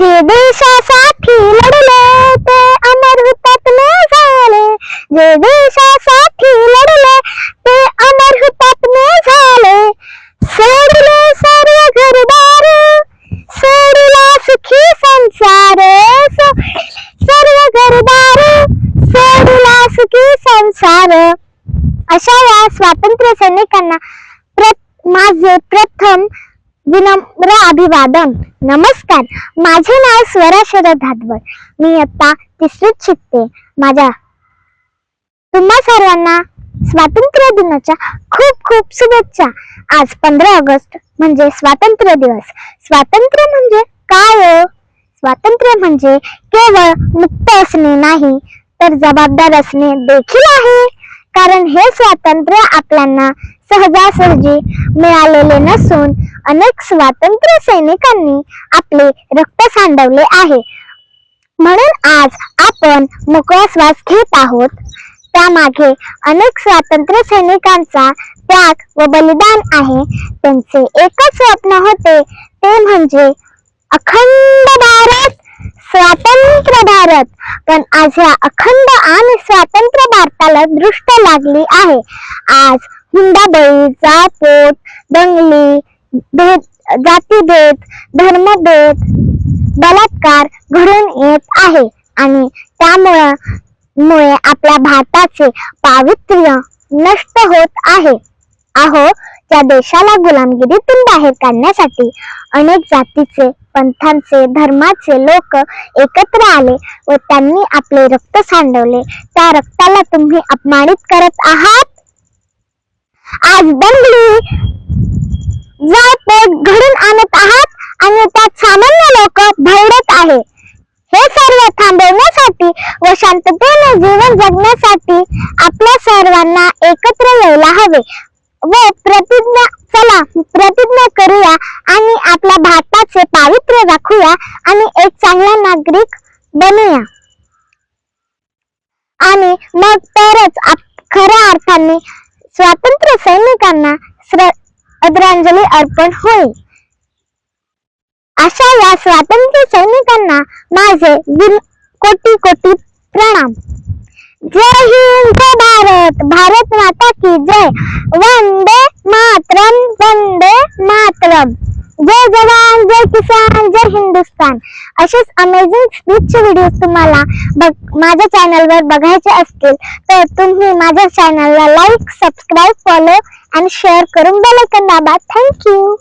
ते देशासाठी लढले ते अमर हुतात्मे झाले जे देशासाठी लढले ते अमर हुतात्मे झाले सोडले सर्व घरदार सोडला सुखी संसार सर्व घरदार सोडला सुखी संसार अशा या स्वातंत्र्य सैनिकांना प्र माझे प्रथम विनम्र अभिवादन. नमस्कार. माझे नाव स्वरा शरद धादवड. मी आता तिसरीत शिकते. माझ्या तुम्हा सर्वांना स्वातंत्र्य दिनाच्या खूप खूप शुभेच्छा. आज पंधरा ऑगस्ट म्हणजे स्वातंत्र्य दिवस. स्वातंत्र्य म्हणजे काय हो? स्वातंत्र्य म्हणजे केवळ मुक्त असणे नाही तर जबाबदार असणे देखील आहे. कारण हे स्वातंत्र्य आपल्याला सहजासहजी मिळालेले नसून अनेक स्वातंत्र्य सैनिकांनी आपले रक्त सांडवले आहे. म्हणून आज आपण मोकळा श्वास घेत आहोत. त्यामागे अनेक स्वातंत्र्य सैनिकांचा त्याग व बलिदान आहे. त्यांचे एकच स्वप्न होते ते म्हणजे अखंड भारत स्वातंत्र्य भारत. पण आज या अखंड आणि स्वातंत्र्य भारताला दृष्ट लागली आहे. आज हुंडाबळी जातपोत दंगली भेद जातीभेद धर्मभेद बलात्कार घडून येत आहे. आणि त्यामुळं मुळे आपल्या भारताचे पावित्र्य नष्ट होत आहे. आहो त्या देशाला गुलामगिरीतून बाहेर काढण्यासाठी अनेक जातीचे पंथांचे धर्माचे लोक एकत्र आले व त्यांनी आपले रक्त सांडवले. त्या रक्ताला तुम्ही अपमानित करत आहात? आज दंगली जाळपोट घडून आणत आहात आणि त्यात सामान्य लोक भरडत आहे. हे सर्व थांबवण्यासाठी व शांततेने जीवन जगण्यासाठी आपल्या सर्वांना एकत्र यायला हवे. व प्रतिज्ञा चला प्रतिज्ञा करूया आणि आपल्या भारताचे पावित्र्य राखूया आणि एक चांगला नागरिक बनूया. आणि मग तरच आप- खऱ्या अर्थाने स्वातंत्र्य सैनिकांना श्र- आदरांजली अर्पण होईल अशा या स्वातंत्र्य सैनिकांना माझे कोटी कोटी प्रणाम. जय हिंद जय भारत भारत माता की जय. वंदे मातरम वंदे मातरम. जय जवान जय किसान जय हिंदुस्तान. असेच अमेझिंग स्पीचचे व्हिडिओ तुम्हाला बघ माझ्या चॅनलवर बघायचे असतील तर तुम्ही माझ्या चॅनलला लाईक सबस्क्राईब फॉलो आणि शेअर करून बेल आयकॉन दाबा. Thank you